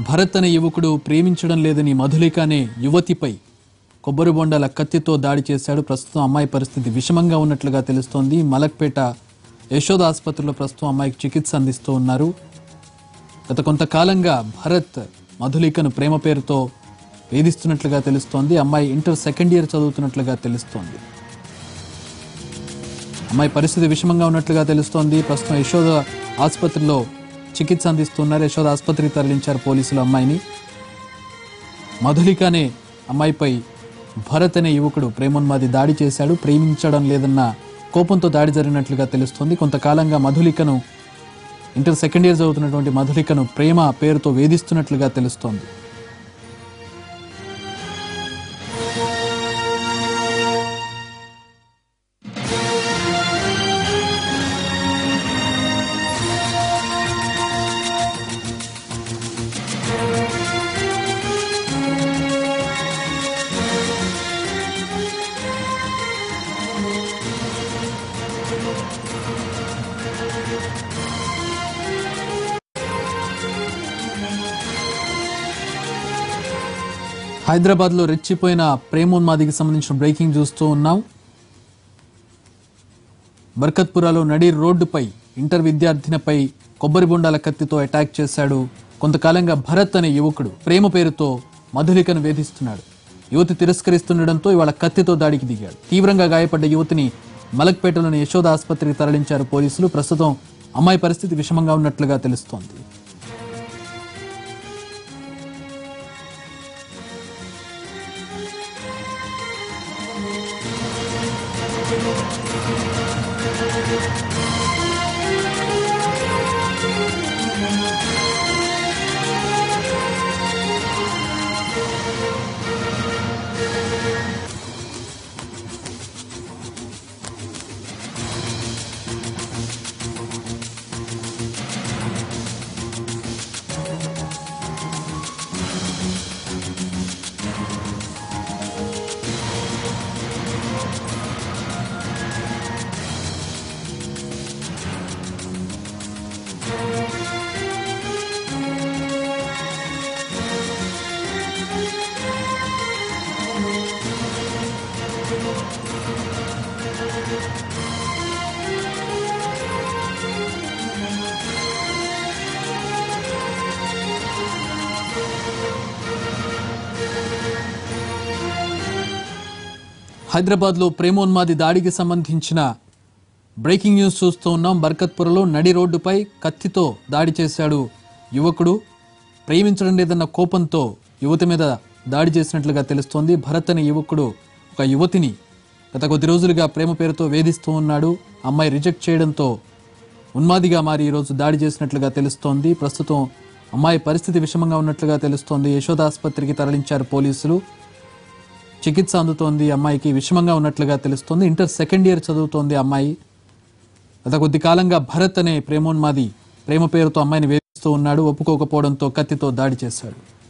భరత్ అనే యువకుడు ప్రేమించడం లేదని మధులిక అనే యువతిపై కొబ్బరి బొండాల కత్తితో దాడి చేశాడు. ప్రస్తుతం అమ్మాయి పరిస్థితి విషమంగా ఉన్నట్లుగా తెలుస్తోంది. మలక్పేట యశోద ఆసుపత్రిలో ప్రస్తుతం అమ్మాయికి చికిత్స అందిస్తూ ఉన్నారు. గత కొంతకాలంగా భరత్ మధులికను ప్రేమ పేరుతో వేధిస్తున్నట్లుగా తెలుస్తోంది. అమ్మాయి ఇంటర్ సెకండ్ ఇయర్ చదువుతున్నట్లుగా తెలుస్తోంది. అమ్మాయి పరిస్థితి విషమంగా ఉన్నట్లుగా తెలుస్తోంది. ప్రస్తుతం యశోద ఆసుపత్రిలో చికిత్స అందిస్తున్నారు యశోద ఆసుపత్రికి తరలించారు పోలీసులు అమ్మాయిని. మధులిక అనే అమ్మాయిపై భరత్ అనే యువకుడు ప్రేమోన్మాది దాడి చేశాడు. ప్రేమించడం లేదన్న కోపంతో దాడి జరిగినట్లుగా తెలుస్తోంది. కొంతకాలంగా మధులికను ఇంటర్ సెకండ్ ఇయర్ చదువుతున్నటువంటి మధులికను ప్రేమ పేరుతో వేధిస్తున్నట్లుగా తెలుస్తోంది. హైదరాబాద్లో రెచ్చిపోయిన ప్రేమోన్మాదికి సంబంధించిన బ్రేకింగ్ చూస్తూ ఉన్నాం. బర్కత్పురాలో నడి రోడ్డుపై ఇంటర్ విద్యార్థినిపై కొబ్బరి బొండాల కత్తితో అటాక్ చేశాడు కొంతకాలంగా భరత్ అనే యువకుడు. ప్రేమ పేరుతో మధులికను వేధిస్తున్నాడు. యువతి తిరస్కరిస్తుండటంతో ఇవాళ కత్తితో దాడికి దిగాడు. తీవ్రంగా గాయపడ్డ యువతిని మలక్పేటలోని యశోద ఆసుపత్రికి తరలించారు పోలీసులు. ప్రస్తుతం అమ్మాయి పరిస్థితి విషమంగా ఉన్నట్లుగా తెలుస్తోంది. Thank you. హైదరాబాద్లో ప్రేమోన్మాది దాడికి సంబంధించిన బ్రేకింగ్ న్యూస్ చూస్తూ ఉన్నాం. బర్కత్పురలో నడి రోడ్డుపై కత్తితో దాడి చేశాడు యువకుడు. ప్రేమించడం లేదన్న కోపంతో యువతి మీద దాడి చేసినట్లుగా తెలుస్తోంది. భరత్ అనే యువకుడు ఒక యువతిని గత కొద్ది రోజులుగా ప్రేమ పేరుతో వేధిస్తూ ఉన్నాడు. అమ్మాయి రిజెక్ట్ చేయడంతో ఉన్మాదిగా మారి ఈరోజు దాడి చేసినట్లుగా తెలుస్తోంది. ప్రస్తుతం అమ్మాయి పరిస్థితి విషమంగా ఉన్నట్లుగా తెలుస్తోంది. యశోద ఆసుపత్రికి తరలించారు పోలీసులు. చికిత్స అందుతోంది. అమ్మాయికి విషమంగా ఉన్నట్లుగా తెలుస్తోంది. ఇంటర్ సెకండ్ ఇయర్ చదువుతోంది అమ్మాయి. గత కొద్ది కాలంగా భరత్ అనే ప్రేమోన్మాది ప్రేమ పేరుతో అమ్మాయిని వేధిస్తూ ఉన్నాడు. ఒప్పుకోకపోవడంతో కత్తితో దాడి చేశాడు.